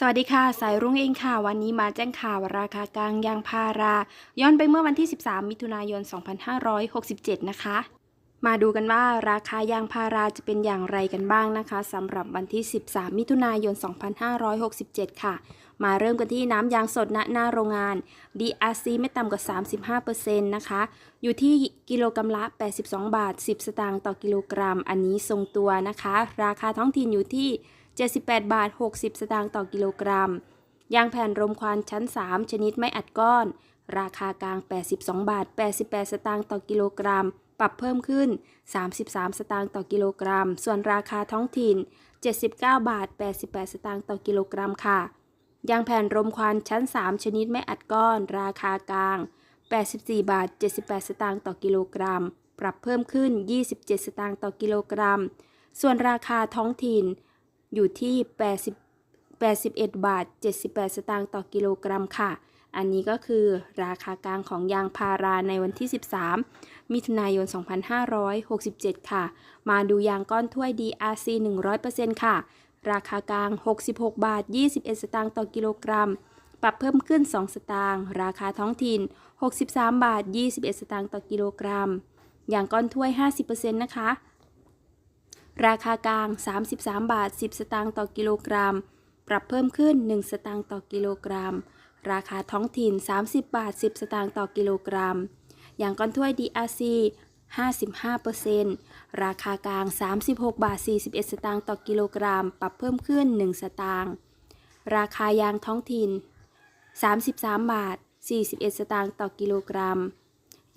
สวัสดีค่ะ สายรุ่งเองค่ะ วันนี้มาแจ้งข่าวราคากลางยางพารา ย้อนไปเมื่อวันที่ 13 มิถุนายน 2567 นะคะ มาดูกันว่าราคายางพาราจะเป็นอย่างไรกันบ้างนะคะสำหรับวันที่ 13 มิถุนายน 2567 ค่ะ มาเริ่มกันที่น้ำยางสดณหน้าโรงงาน DRC ไม่ต่ำกว่า 35%นะคะ อยู่ที่กิโลกรัมละ 82 บาท 10 สตางค์ต่อกิโลกรัม อันนี้ทรงตัวนะคะ ราคาท้องถิ่นอยู่ที่ 78 บาท 60 สตางค์ต่อกิโลกรัม ยางแผ่นรมควันชั้น 3 ชนิดไม่อัดก้อน ราคากลาง 82 บาท 88 สตางค์ต่อกิโลกรัม ปรับเพิ่มขึ้น 33 สตางค์ต่อกิโลกรัม ส่วนราคาท้องถิ่น 79 บาท 88 สตางค์ต่อกิโลกรัมค่ะ ยางแผ่นรมควันชั้น 3 ชนิดไม่อัดก้อน ราคากลาง 84 บาท 78 สตางค์ต่อกิโลกรัม ปรับเพิ่มขึ้น 27 สตางค์ต่อกิโลกรัม ส่วนราคาท้องถิ่น อยู่ที่ 80 81 บาท 78 สตางค์ต่อกิโลกรัมค่ะ อันนี้ก็คือราคากลางของยางพาราในวันที่ 13 มิถุนายน 2567 ค่ะ มาดูยางก้อนถ้วย DRC 100%ค่ะ ราคากลาง 66 บาท 21 สตางค์ต่อกิโลกรัม ปรับเพิ่มขึ้น 2 สตางค์ ราคาท้องถิ่น 63 บาท 21 สตางค์ต่อกิโลกรัม ยางก้อนถ้วย 50%นะคะ ราคากลาง 33 บาท 10 สตางค์ต่อกิโลกรัม ปรับเพิ่มขึ้น 1 สตางค์ต่อกิโลกรัม ราคาท้องถิ่น 30 บาท 10 สตางค์ต่อกิโลกรัม อย่างก้อนถ้วย DRC 55%ราคากลาง 36 บาท 41 สตางค์ต่อกิโลกรัม ปรับเพิ่มขึ้น 1 สตางค์ ราคายางท้องถิ่น 33 บาท 41 สตางค์ต่อกิโลกรัม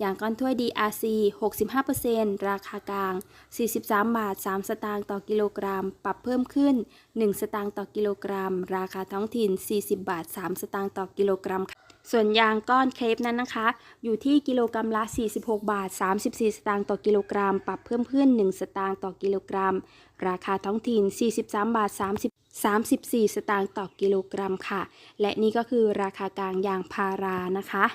อย่างก้อนถ้วย DRC 65%ราคากลาง 43 บาท 3 สตางค์ต่อกิโลกรัม ปรับเพิ่มขึ้น 1 สตางค์ต่อกิโลกรัม ราคาท้องถิ่น 40 บาท 3 สตางค์ต่อกิโลกรัม ส่วนยางก้อนเครปนั้นนะคะ อยู่ที่กิโลกรัมละ 46 บาท 34 สตางค์ต่อกิโลกรัม ปรับเพิ่มขึ้น 1 สตางค์ต่อกิโลกรัม ราคาท้องถิ่น 43 บาท 30 34 สตางค์ต่อกิโลกรัมค่ะ และนี่ก็คือราคากลางยางพารานะคะ